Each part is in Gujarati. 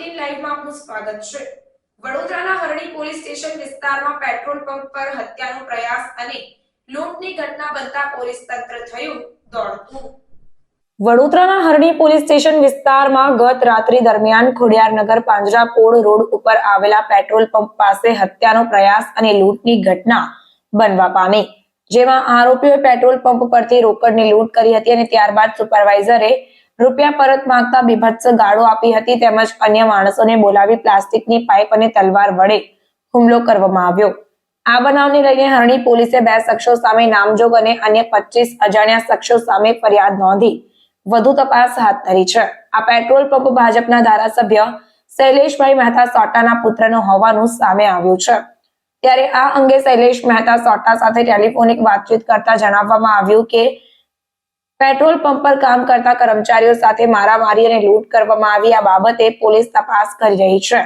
એટીન લાઈવમાં આપનું સ્વાગત છે. વડોદરાના હરણી પોલીસ સ્ટેશન વિસ્તારમાં પેટ્રોલ પંપ પર હત્યાનો પ્રયાસ અને લૂંટની ઘટના બનતા પોલીસ તંત્ર થયું દોડતું. વડોદરાના હરણી પોલીસ સ્ટેશન વિસ્તારમાં ગત રાત્રિ દરમિયાન ખોડિયારનગર પાંજરાપોળ રોડ ઉપર આવેલા પેટ્રોલ પંપ પાસે હત્યાનો પ્રયાસ અને લૂંટની ઘટના બનવા પામી. જેમાં આરોપીઓએ પેટ્રોલ પંપ પરથી રોકડની લૂંટ કરી હતી અને ત્યારબાદ સુપરવાઇઝરે રૂપિયા પરત માંગતા બીભત્સ ગાળો આપી હતી તેમજ અન્ય માણસોને બોલાવી પ્લાસ્ટિકની પાઇપ અને તલવાર વડે હુમલો કરવામાં આવ્યો. આ બનાવને લઈને હરણી પોલીસે બે શખ્સો સામે નામજોગ અને અન્ય પચીસ અજાણ્યા શખ્સો સામે ફરિયાદ નોંધી વધુ તપાસ હાથ ધરી છે. આ પેટ્રોલ પંપ ભાજપના ધારાસભ્ય શૈલેષભાઈ મહેતા સોટાના પુત્રનો હોવાનું સામે આવ્યું છે. ત્યારે આ અંગે શૈલેષ મહેતા સોટા સાથે ટેલિફોનિક વાતચીત કરતા જણાવવામાં આવ્યું કે પેટ્રોલ પંપ પર કામ કરતા કર્મચારીઓ સાથે મારામારી અને લૂંટ કરવામાં આવી. આ બાબતે પોલીસ તપાસ કરી રહી છે.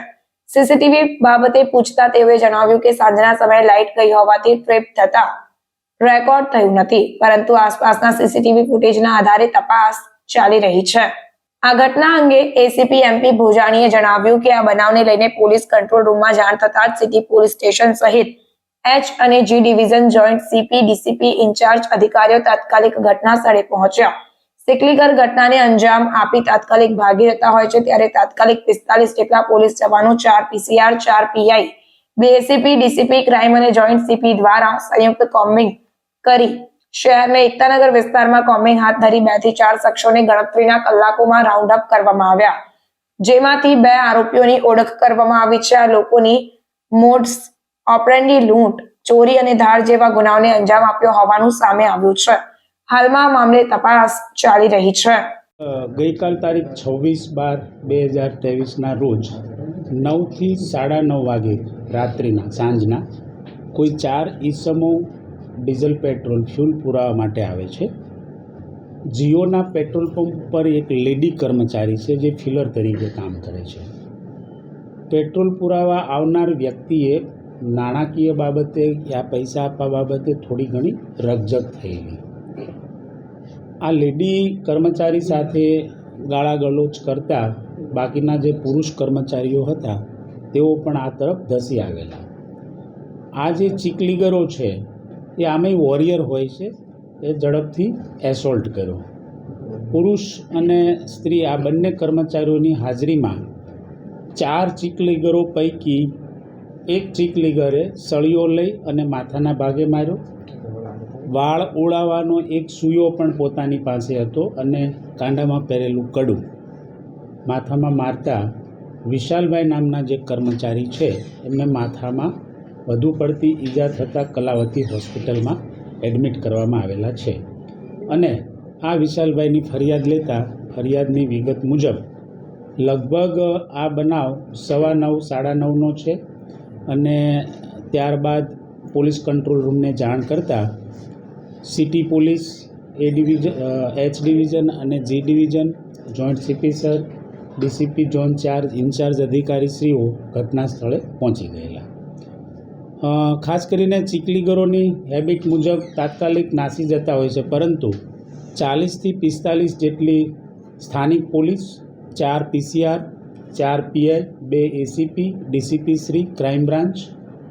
સીસીટીવી બાબતે પૂછતા તેઓએ જણાવ્યું કે સાંજના સમયે લાઇટ ગઈ હોવાથી ટ્રીપ થતા રેકોર્ડ થયું નથી, પરંતુ આસપાસના સીસીટીવી ફૂટેજના આધારે તપાસ ચાલી રહી છે. આ ઘટના અંગે એસીપી એમપી ભોજાણીએ જણાવ્યું કે આ બનાવને લઈને પોલીસ કંટ્રોલ રૂમમાં જાણ થતા જ સિટી પોલીસ સ્ટેશન સહિત એચ અને G division joint CP DCP in charge અધિકારીઓ તાત્કાલિક ઘટના સ્થળે પહોંચ્યા. સિકલીગર ઘટનાને અંજામ આપી તાત્કાલિક ભાગી જતા હોય છે ત્યારે તાત્કાલિક પિસ્તાલીસ જેટલા પોલીસ જવાનો, ચાર પીસીઆર ચાર પીઆઈ બે એસીપી ડીસીપી ક્રાઇમ અને જોઈન્ટ સીપી દ્વારા સંયુક્ત કોમ્બિંગ કરી શહેરને એકતાનગર વિસ્તારમાં કોમ્બિંગ હાથ ધરી બેથી ચાર શખ્સોને ગણતરીના કલાકોમાં રાઉન્ડ અપ કરવામાં આવ્યા. જેમાંથી બે આરોપીઓની ઓળખ કરવામાં આવી છે. આ લોકોની મોડ્સ ઓપરેન્ડી લૂંટ, ચોરી અને ધાર જેવા ગુનાઓને અંજામ આપ્યો હોવાનું સામે આવ્યું છે. હાલમાં મામલે તપાસ ચાલી રહી છે. ગઈકાલ તારીખ છવ્વીસ બાર બે હજાર ત્રેવીસના રોજ નવથી સાડા નવ વાગે રાત્રિના, સાંજના, કોઈ ચાર ઈસમો ડીઝલ પેટ્રોલ ફ્યુલ પુરાવા માટે આવે છે. જીઓના પેટ્રોલ પંપ પર એક લેડી કર્મચારી છે જે ફિલર તરીકે કામ કરે છે. પેટ્રોલ પુરાવા આવનાર વ્યક્તિએ નાણાકીય બાબતે યા પૈસા આપવા બાબતે થોડી ઘણી રકઝક થયેલી. આ લેડી કર્મચારી સાથે ગાળા ગલોચ કરતા બાકીના જે પુરુષ કર્મચારીઓ હતા, તેઓ પણ આ તરફ ધસી આવેલા. આ જે ચીકલીગરો છે, એ આમેય વોરિયર હોય છે, એ ઝડપથી એસોલ્ટ કર્યો. પુરુષ અને સ્ત્રી આ બંને કર્મચારીઓની હાજરીમાં ચાર ચીકલીગરો પૈકી એક ચીકલીગરે સળીઓ લઈ અને માથાના ભાગે માર્યો. વાળ ઓળાવાનો એક સૂયો પણ પોતાની પાસે હતો અને કાંડામાં પહેરેલું કડું માથામાં મારતા વિશાલભાઈ નામના જે કર્મચારી છે, એમને માથામાં વધુ પડતી ઈજા થતાં કલાવતી હોસ્પિટલમાં એડમિટ કરવામાં આવેલા છે. અને આ વિશાલભાઈની ફરિયાદ લેતા ફરિયાદની વિગત મુજબ લગભગ આ બનાવ સવા નવ, સાડા નવનો છે. અને ત્યારબાદ પોલીસ કંટ્રોલ રૂમને જાણ કરતાં city police, A division H division અને G division, joint CP sir DCP, zone charge, in charge અધિકારીશ્રીઓ ઘટના સ્થળે પહોંચી ગયેલા. ખાસ કરીને ચીકલીગરોની હેબિટ મુજબ તાત્કાલિક નાસી જતા હોય છે, પરંતુ ચાલીસથી પિસ્તાલીસ જેટલી સ્થાનિક પોલીસ, ચાર પીસીઆર ચાર પીઆઈ બે ACP DCP Shri crime branch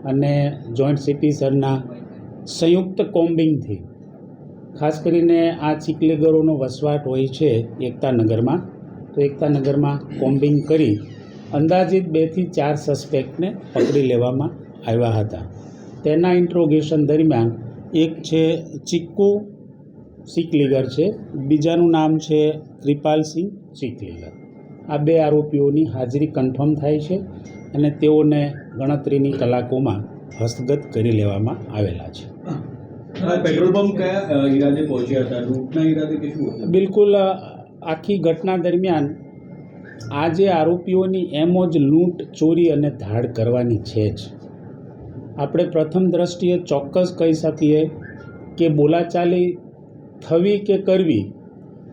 અને જોઈન્ટ સીપી સરના સંયુક્ત કોમ્બિંગથી. ખાસ કરીને આ ચીકલીગરોનો વસવાટ હોય છે એકતાનગરમાં તો એકતાનગરમાં કોમ્બિંગ કરી અંદાજિત બેથી ચાર સસ્પેક્ટને પકડી લેવામાં આવ્યા હતા. તેના ઇન્ટ્રોગેશન દરમિયાન એક છે ચિક્કુ ચીકલીગર છે, બીજાનું નામ છે કૃપાલસિંહ ચીકલીગર આ બે આરોપીઓની હાજરી કન્ફર્મ થાય છે અને તેઓને ગણતરીની કલાકોમાં હસ્તગત કરી લેવામાં આવેલા છે. પેટ્રોલ પંપ કયા ઈરાદે પહોંચ્યા હતા? લૂંટના ઈરાદે કે શું બિલકુલ આખી ઘટના દરમિયાન આ જે આરોપીઓની એમો જ લૂંટ ચોરી અને ધાડ કરવાની છે જ. આપણે પ્રથમ દ્રષ્ટિએ ચોક્કસ કહી શકીએ કે બોલાચાલી થવી કે કરવી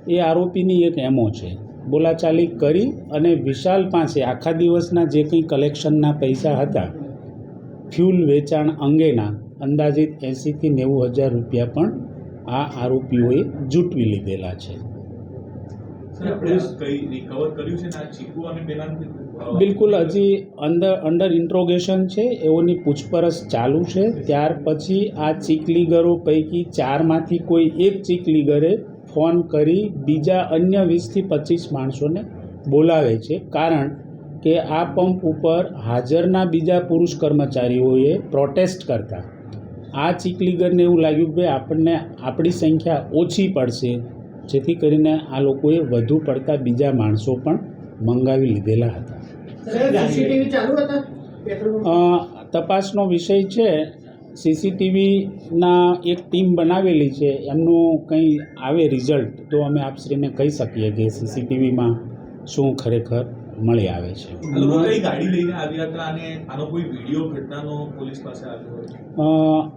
એ આરોપીની એક એમો છે. બોલાચાલી કરી અને વિશાલ પાસે આખા દિવસના જે કંઈ કલેક્શનના પૈસા હતા ફ્યુલ વેચાણ અંગેના અંદાજિત એંસીથી નેવું હજાર રૂપિયા પણ આ આરોપીઓએ જૂટવી લીધેલા છે. બિલકુલ હજી અંદર અંડર ઇન્ટ્રોગેશન છે એઓની પૂછપરછ ચાલુ છે. ત્યાર પછી આ ચીકલીગરો પૈકી ચારમાંથી કોઈ એક ચીકલીગરે ફોન કરી બીજા અન્ય વીસથી પચીસ માણસોને બોલાવે છે. કારણ કે આ પંપ ઉપર હાજરના બીજા પુરુષ કર્મચારીઓએ પ્રોટેસ્ટ કરતા. આ ચીકલીગરને એવું લાગ્યું કે આપણને આપણી સંખ્યા ઓછી પડશે. જેથી કરીને આ લોકોએ વધુ પડતા બીજા માણસો પણ મંગાવી લીધેલા હતા. તપાસનો વિષય છે. સીસીટીવીના એક ટીમ બનાવેલી છે એમનું કંઈ આવે રિઝલ્ટ તો અમે આપશ્રીને કહી શકીએ કે સીસીટીવીમાં શું ખરેખર મળી આવે છે. આ લોકો કઈ ગાડી લઈને આવ્યા હતા અને આનો કોઈ વીડિયો ઘટનાનો પોલીસ પાસે આવ્યો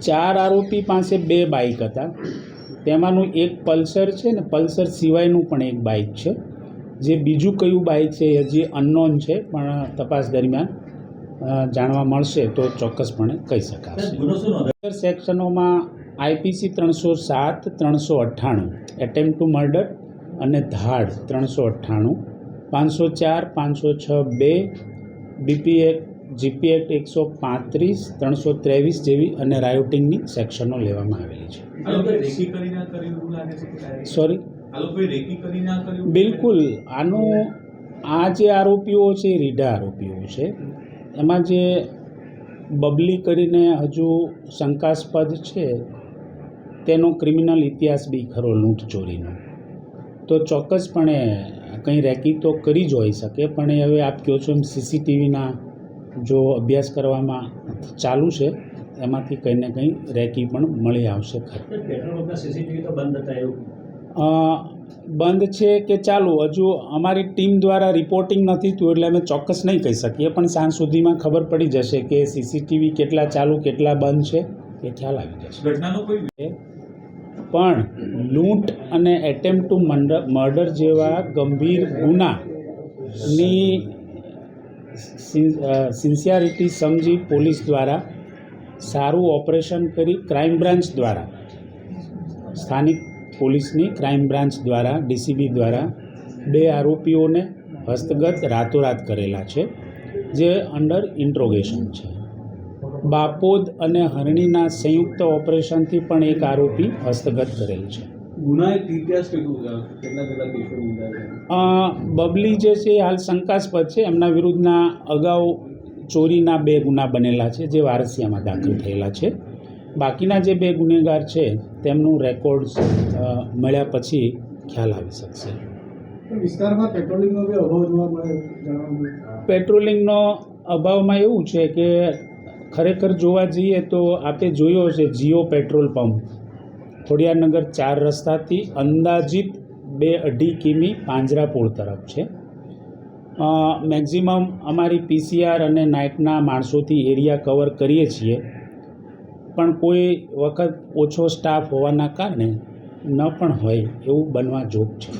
ચાર આરોપી પાસે બે બાઇક હતા. તેમાંનું એક પલ્સર છે ને પલ્સર સિવાયનું પણ એક બાઇક છે. જે બીજું કયું બાઇક છે હજી અનનોન છે પણ તપાસ દરમિયાન. જાણવા મળશે તો ચોક્કસપણે કહી શકાશે. સેક્શનોમાં આઈપીસી ત્રણસો સાત ત્રણસો અઠ્ઠાણું એટેમ્પ ટુ મર્ડર અને ધાડ ત્રણસો અઠ્ઠાણું પાંચસો ચાર પાંચસો છ બે બીપી એક્ટ જીપી એક્ટ એકસો પાંત્રીસ ત્રણસો ત્રેવીસ જેવી અને રાયોટિંગની સેક્શનો લેવામાં આવેલી છે? સોરી બિલકુલ. આનું આ જે આરોપીઓ છે એ રીઢા આરોપીઓ છે. એમાં જે બબલી કરીને હજુ શંકાસ્પદ છે તેનો ક્રિમિનલ ઇતિહાસ બી ખરો લૂંટ ચોરીનો. તો ચોક્કસપણે કંઈ રેકી તો કરી જ હોઈ શકે પણ એ હવે આપ કહો છો એમ સીસીટીવીના જો અભ્યાસ કરવામાં ચાલુ છે એમાંથી કંઈ ને કંઈ રેકી પણ મળી આવશે ખરી. બંધ છે કે ચાલુ? હજુ અમારી ટીમ દ્વારા રિપોર્ટિંગ નથી થયું એટલે અમે ચોક્કસ નહીં કહી શકીએ. પણ સાંજ સુધીમાં ખબર પડી જશે કે સીસીટીવી કેટલા ચાલુ કેટલા બંધ છે એ ખ્યાલ આવી જશે. પણ લૂંટ અને એટેમ્પ ટુ મર્ડર જેવા ગંભીર ગુનાની સિન્સિયારિટી સમજી પોલીસ દ્વારા સારું ઓપરેશન કરી ક્રાઇમ બ્રાન્ચ દ્વારા સ્થાનિક પોલીસની ક્રાઇમ બ્રાન્ચ દ્વારા ડીસીબી દ્વારા બે આરોપીઓને હસ્તગત રાતોરાત કરેલા છે જે અંડર ઇન્ટ્રોગેશન છે. બાપોદ અને હરણીના સંયુક્ત ઓપરેશનથી પણ એક આરોપી હસ્તગત કરેલ છે. બબલી જે છે એ હાલ શંકાસ્પદ છે. એમના વિરુદ્ધના અગાઉ ચોરીના બે ગુના બનેલા છે જે વારસિયામાં દાખલ થયેલા છે. બાકીના જે બે ગુનેગાર છે તેમનું રેકોર્ડ્સ મળ્યા પછી ખ્યાલ આવી શકશે. વિસ્તારમાં પેટ્રોલિંગનો બી અભાવ જોવા મળે પેટ્રોલિંગનો અભાવમાં એવું છે કે ખરેખર જોવા જઈએ તો આપે જોયો છે જીઓ પેટ્રોલ પંપ. ખોડિયારનગર ચાર રસ્તાથી અંદાજિત બે અઢી કિમી પાંજરાપોળ તરફ છે. મેક્ઝિમમ અમારી પીસીઆર અને નાઇટના માણસોથી એરિયા કવર કરીએ છીએ. પણ કોઈ વખત ઓછો સ્ટાફ હોવાના કારણે ન પણ હોય એવું બનવા જોગ છે.